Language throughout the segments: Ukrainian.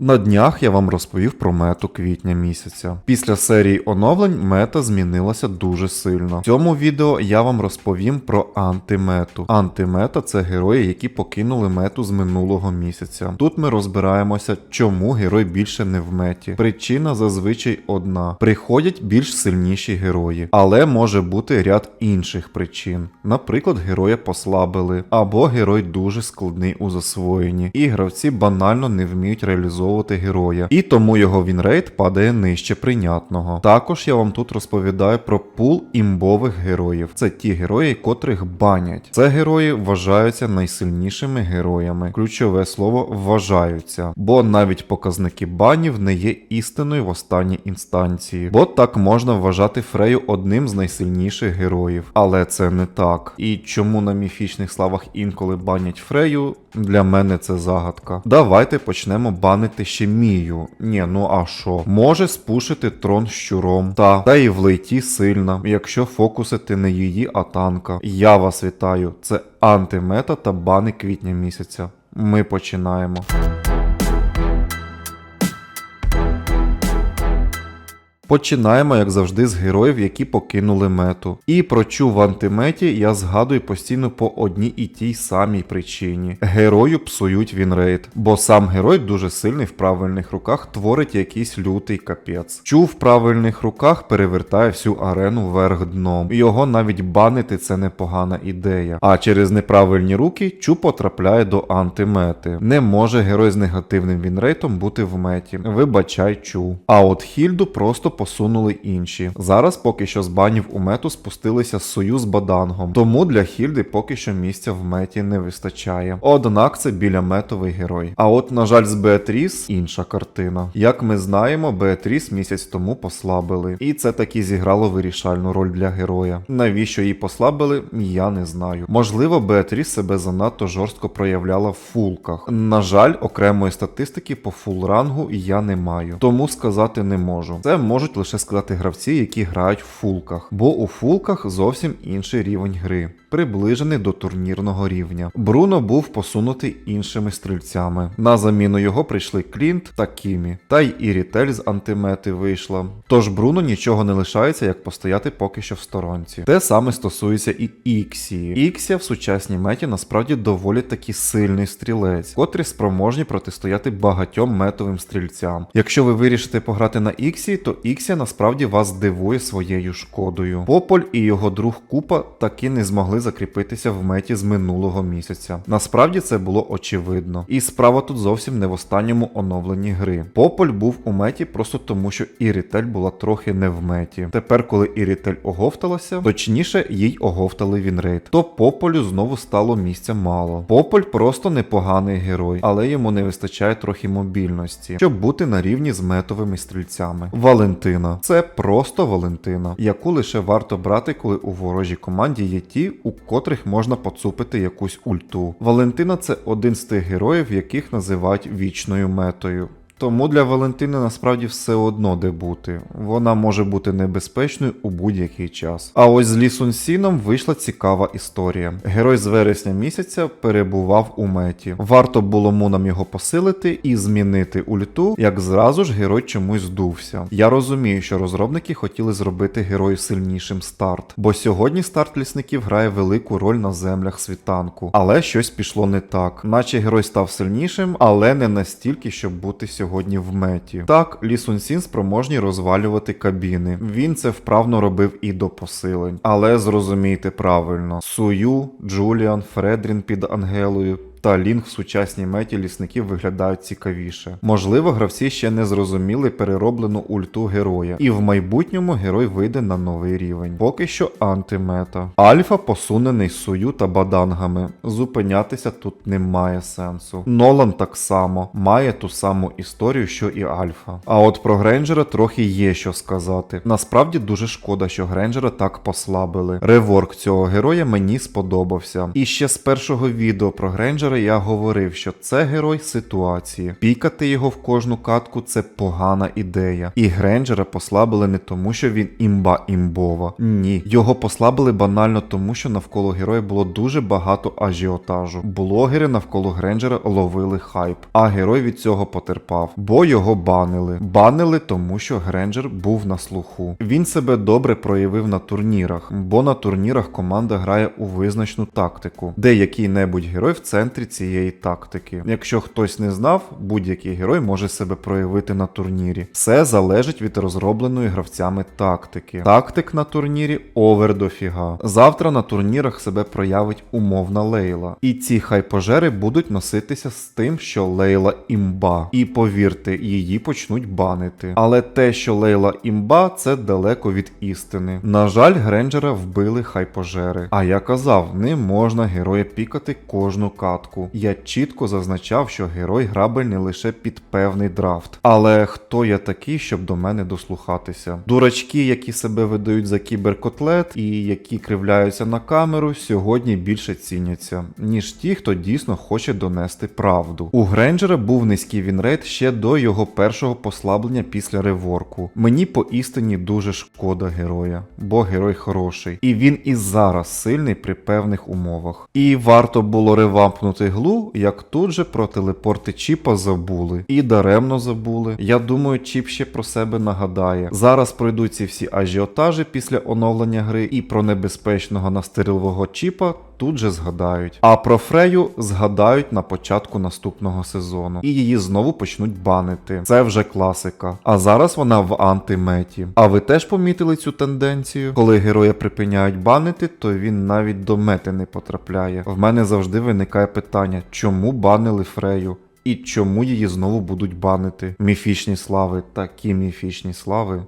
На днях я вам розповів про мету квітня місяця. Після серії оновлень мета змінилася дуже сильно. В цьому відео я вам розповім про антимету. Антимета це герої, які покинули мету з минулого місяця. Тут ми розбираємося, чому герой більше не в меті. Причина зазвичай одна: приходять більш сильніші герої, але може бути ряд інших причин. Наприклад, героя послабили, або герой дуже складний у засвоєнні, і гравці банально не вміють реалізовувати героя, і тому його вінрейт падає нижче прийнятного. Також я вам тут розповідаю про пул імбових героїв. Це ті герої, котрих банять. Це герої вважаються найсильнішими героями. Ключове слово вважаються, бо навіть показники банів не є істиною в останній інстанції, бо так можна вважати Фрею одним з найсильніших героїв. Але це не так. І чому на міфічних славах інколи банять Фрею, для мене це загадка. Давайте почнемо банити ще Мію. Ні, ну а що? Може спушити трон щуром. Та, та і в сильна, якщо фокусити не її, а танка. Я вас вітаю. Це антимета та бани квітня місяця. Ми починаємо. Починаємо, як завжди, з героїв, які покинули мету. І про чу в антиметі я згадую постійно по одній і тій самій причині. Герою псують вінрейт, бо сам герой дуже сильний в правильних руках творить якийсь лютий капець. Чу в правильних руках перевертає всю арену вверх дном. Його навіть банити це непогана ідея. А через неправильні руки чу потрапляє до антимети. Не може герой з негативним вінрейтом бути в меті. Вибачай чу. А от Хільду просто посунули інші. Зараз поки що з банів у мету спустилися Сою з Бадангом, тому для Хільди поки що місця в меті не вистачає. Однак це біля метовий герой. А от, на жаль, з Беатріс інша картина. Як ми знаємо, Беатріс місяць тому послабили, і це таки зіграло вирішальну роль для героя. Навіщо її послабили, я не знаю. Можливо, Беатріс себе занадто жорстко проявляла в фулках. На жаль, окремої статистики по фул рангу я не маю, тому сказати не можу. Це можуть лише сказати гравці, які грають в фулках, бо у фулках зовсім інший рівень гри. Приближений до турнірного рівня. Бруно був посунутий іншими стрільцями. На заміну його прийшли Клінт та Кімі, та й Ірітель з антимети вийшла. Тож Бруно нічого не лишається, як постояти поки що в сторонці. Те саме стосується і Іксії. Іксія в сучасній меті насправді доволі таки сильний стрілець, котрі спроможні протистояти багатьом метовим стрільцям. Якщо ви вирішите пограти на Іксії, то Іксія насправді вас здивує своєю шкодою. Пополь і його друг Купа таки не змогли закріпитися в меті з минулого місяця. Насправді це було очевидно. І справа тут зовсім не в останньому оновленні гри. Пополь був у меті просто тому, що Ірітель була трохи не в меті. Тепер, коли Ірітель оговталася, точніше їй оговтали вінрейт, то Пополю знову стало місця мало. Пополь просто непоганий герой, але йому не вистачає трохи мобільності, щоб бути на рівні з метовими стрільцями. Валентина це просто Валентина, яку лише варто брати, коли у ворожій команді є ті, у котрих можна поцупити якусь ульту. Валентина це один з тих героїв, яких називають вічною метою. Тому для Валентини насправді все одно де бути. Вона може бути небезпечною у будь-який час. А ось з Лі Сун Сіном вийшла цікава історія. Герой з вересня місяця перебував у меті. Варто було мунам його посилити і змінити ульту, як зразу ж герой чомусь здувся. Я розумію, що розробники хотіли зробити герою сильнішим старт, бо сьогодні старт лісників грає велику роль на землях світанку. Але щось пішло не так, наче герой став сильнішим, але не настільки, щоб бути сьогодні сьогодні в меті. Так, Лі Сун Сін спроможні розвалювати кабіни. Він це вправно робив і до посилень. Але зрозумійте правильно: Сую, Джуліан, Фредрін під Ангелою. Та Лінг в сучасній меті лісників виглядають цікавіше. Можливо, гравці ще не зрозуміли перероблену ульту героя, і в майбутньому герой вийде на новий рівень. Поки що антимета. Альфа посунений сую та бадангами. Зупинятися тут немає сенсу. Нолан так само має ту саму історію, що і Альфа. А от про Грейнджера трохи є що сказати. Насправді дуже шкода, що Грейнджера так послабили. Реворк цього героя мені сподобався. І ще з першого відео про Грейнджера Гренджера я говорив, що це герой ситуації. Пікати його в кожну катку це погана ідея. І Гренджера послабили не тому, що він імба імбова. Ні, його послабили банально тому, що навколо героя було дуже багато ажіотажу. Блогери навколо Гренджера ловили хайп, а герой від цього потерпав, бо його банили. Банили тому, що Гренджер був на слуху. Він себе добре проявив на турнірах, бо на турнірах команда грає у визначну тактику, де який-небудь герой в центрі цієї тактики. Якщо хтось не знав, будь-який герой може себе проявити на турнірі. Все залежить від розробленої гравцями тактики. Тактик на турнірі овер дофіга. Завтра на турнірах себе проявить умовна Лейла. І ці хайпожери будуть носитися з тим, що Лейла імба. І повірте, її почнуть банити. Але те, що Лейла імба, це далеко від істини. На жаль, Гренджера вбили хайпожери. А я казав, не можна героя пікати кожну катку. Я чітко зазначав, що герой грабельний лише під певний драфт. Але хто я такий, щоб до мене дослухатися? Дурачки, які себе видають за кіберкотлет і які кривляються на камеру, сьогодні більше ціняться, ніж ті, хто дійсно хоче донести правду. У Гренджера був низький вінрейт ще до його першого послаблення після реворку. Мені поістині дуже шкода героя, бо герой хороший, і він і зараз сильний при певних умовах. І варто було ревампнути глу, як тут же про телепорти Чіпа забули. І даремно забули. Я думаю, Чіп ще про себе нагадає. Зараз пройдуть ці всі ажіотажі після оновлення гри, і про небезпечного настирливого Чіпа тут же згадають. А про Фрею згадають на початку наступного сезону. І її знову почнуть банити. Це вже класика. А зараз вона в антиметі. А ви теж помітили цю тенденцію? Коли героя припиняють банити, то він навіть до мети не потрапляє. В мене завжди виникає питання, чому банили Фрею? І чому її знову будуть банити? Міфічні слави, такі міфічні слави.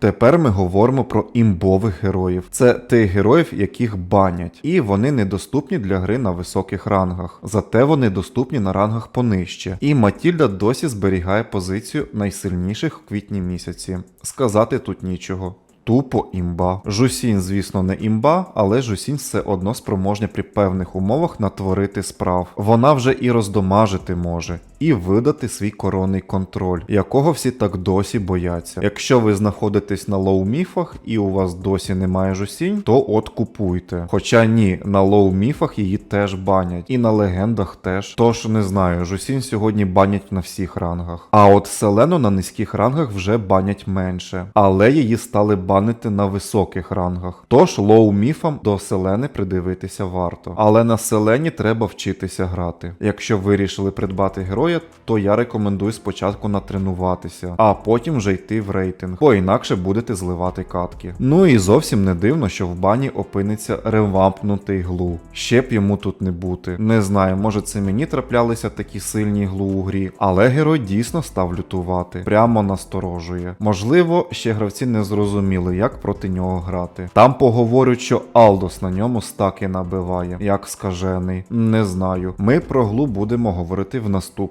Тепер ми говоримо про імбових героїв. Це тих героїв, яких банять, і вони недоступні для гри на високих рангах. Зате вони доступні на рангах понижче. І Матільда досі зберігає позицію найсильніших в квітні місяці. Сказати тут нічого. Тупо імба. Жусінь, звісно, не імба, але Жусінь все одно спроможня при певних умовах натворити справ. Вона вже і роздомажити може, і видати свій коронний контроль, якого всі так досі бояться. Якщо ви знаходитесь на лоу-міфах і у вас досі немає жусінь, то от купуйте. Хоча ні, на лоу-міфах її теж банять, і на легендах теж. Тож не знаю, жусінь сьогодні банять на всіх рангах. А от Селену на низьких рангах вже банять менше, але її стали банити на високих рангах. Тож лоу-міфам до Селени придивитися варто. Але на Селені треба вчитися грати. Якщо вирішили придбати героя, то я рекомендую спочатку натренуватися, а потім вже йти в рейтинг, бо інакше будете зливати катки. Ну і зовсім не дивно, що в бані опиниться ревампнутий глу. Ще б йому тут не бути. Не знаю, може це мені траплялися такі сильні глу у грі, але герой дійсно став лютувати. Прямо насторожує. Можливо, ще гравці не зрозуміли, як проти нього грати. Там поговорять, що Алдос на ньому стаки набиває, як скажений. Не знаю. Ми про глу будемо говорити в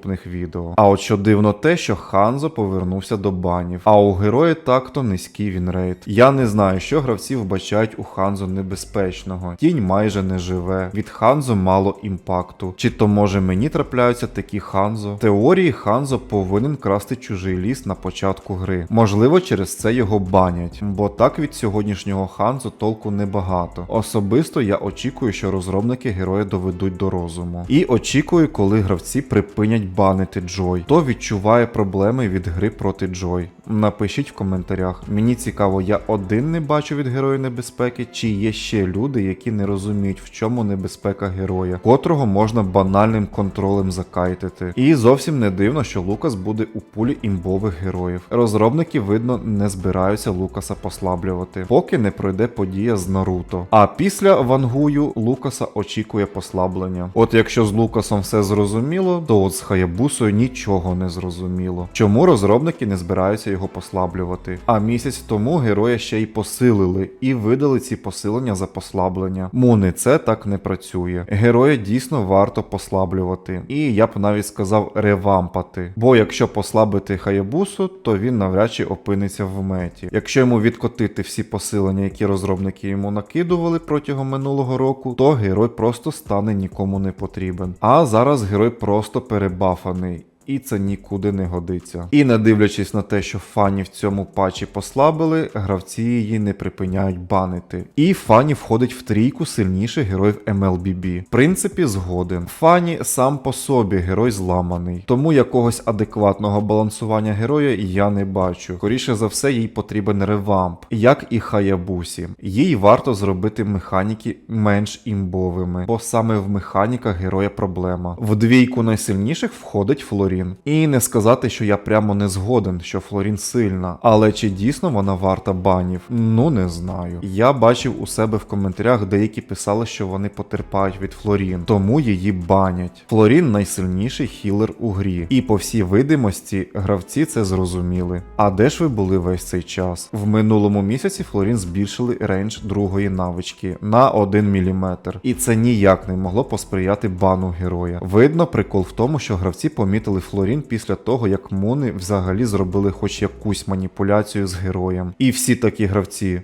наступних відео. А от що дивно те, що Ханзо повернувся до банів, а у герої так-то низький вінрейт. Я не знаю, що гравці вбачають у Ханзо небезпечного. Тінь майже не живе. Від Ханзо мало імпакту. Чи то може мені трапляються такі Ханзо? В теорії Ханзо повинен красти чужий ліс на початку гри. Можливо, через це його банять, бо так від сьогоднішнього Ханзо толку небагато. Особисто я очікую, що розробники героя доведуть до розуму. І очікую, коли гравці припинять банити Джой. то відчуває проблеми від гри проти Джой? Напишіть в коментарях. Мені цікаво, я один не бачу від героя небезпеки, чи є ще люди, які не розуміють, в чому небезпека героя, котрого можна банальним контролем закайтити. І зовсім не дивно, що Лукас буде у пулі імбових героїв. Розробники, видно, не збираються Лукаса послаблювати, поки не пройде подія з Наруто. А після Вангую Лукаса очікує послаблення. От якщо з Лукасом все зрозуміло, то от з Хаябусою нічого не зрозуміло. Чому розробники не збираються його його послаблювати. А місяць тому героя ще й посилили і видали ці посилення за послаблення. Муни, це так не працює. Героя дійсно варто послаблювати. І я б навіть сказав ревампати. Бо якщо послабити Хаябусу, то він навряд чи опиниться в меті. Якщо йому відкотити всі посилення, які розробники йому накидували протягом минулого року, то герой просто стане нікому не потрібен. А зараз герой просто перебафаний. І це нікуди не годиться. І не дивлячись на те, що фані в цьому патчі послабили, гравці її не припиняють банити. І фані входить в трійку сильніших героїв MLBB. В принципі, згоден. Фані сам по собі герой зламаний, тому якогось адекватного балансування героя я не бачу. Скоріше за все, їй потрібен ревамп, як і Хаябусі. Їй варто зробити механіки менш імбовими, бо саме в механіках героя проблема. В двійку найсильніших входить Флорін. І не сказати, що я прямо не згоден, що Флорін сильна, але чи дійсно вона варта банів? Ну не знаю. Я бачив у себе в коментарях, деякі писали, що вони потерпають від Флорін, тому її банять. Флорін найсильніший хілер у грі, і по всій видимості гравці це зрозуміли. А де ж ви були весь цей час? В минулому місяці Флорін збільшили рейндж другої навички на 1 мм. І це ніяк не могло посприяти бану героя. Видно, прикол в тому, що гравці помітили Флорін після того, як Муни взагалі зробили хоч якусь маніпуляцію з героєм. І всі такі гравці.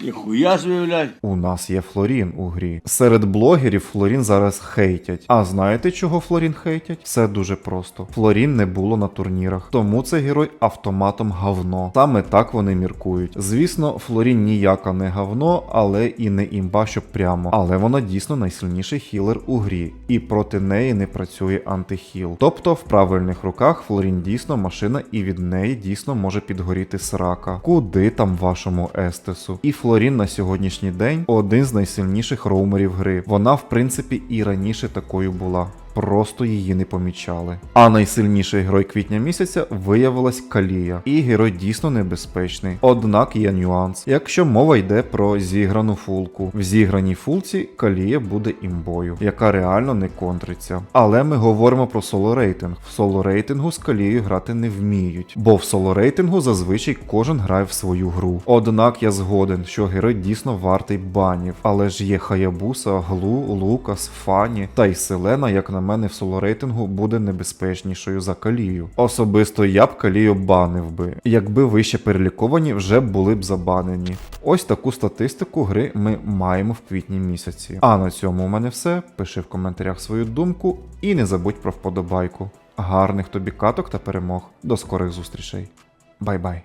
Ніхуя блядь. У нас є Флорін у грі. Серед блогерів Флорін зараз хейтять. А знаєте, чого Флорін хейтять? Все дуже просто. Флорін не було на турнірах, тому цей герой автоматом говно. Саме так вони міркують. Звісно, Флорін ніяка не говно, але і не імба, щоб прямо. Але вона дійсно найсильніший хілер у грі, і проти неї не працює антихіл. Тобто, в правильних руках Флорін дійсно машина, і від неї дійсно може підгоріти срака. Куди там вашому естесу? І Флорін на сьогоднішній день один з найсильніших роумерів гри. Вона, в принципі, і раніше такою була. Просто її не помічали. А найсильніший герой квітня місяця виявилась Калія, і герой дійсно небезпечний. Однак є нюанс. Якщо мова йде про зіграну фулку, в зіграній фулці Калія буде імбою, яка реально не контриться. Але ми говоримо про соло рейтинг. В соло рейтингу з Калією грати не вміють, бо в соло рейтингу зазвичай кожен грає в свою гру. Однак я згоден, що герой дійсно вартий банів, але ж є Хаябуса, Глу, Лукас, Фані та й Селена, як на мене, в соло рейтингу буде небезпечнішою за Калію. Особисто я б Калію банив би, якби вище переліковані вже були б забанені. Ось таку статистику гри ми маємо в квітні місяці. А на цьому у мене все. Пиши в коментарях свою думку і не забудь про вподобайку. Гарних тобі каток та перемог. До скорих зустрічей. Бай-бай.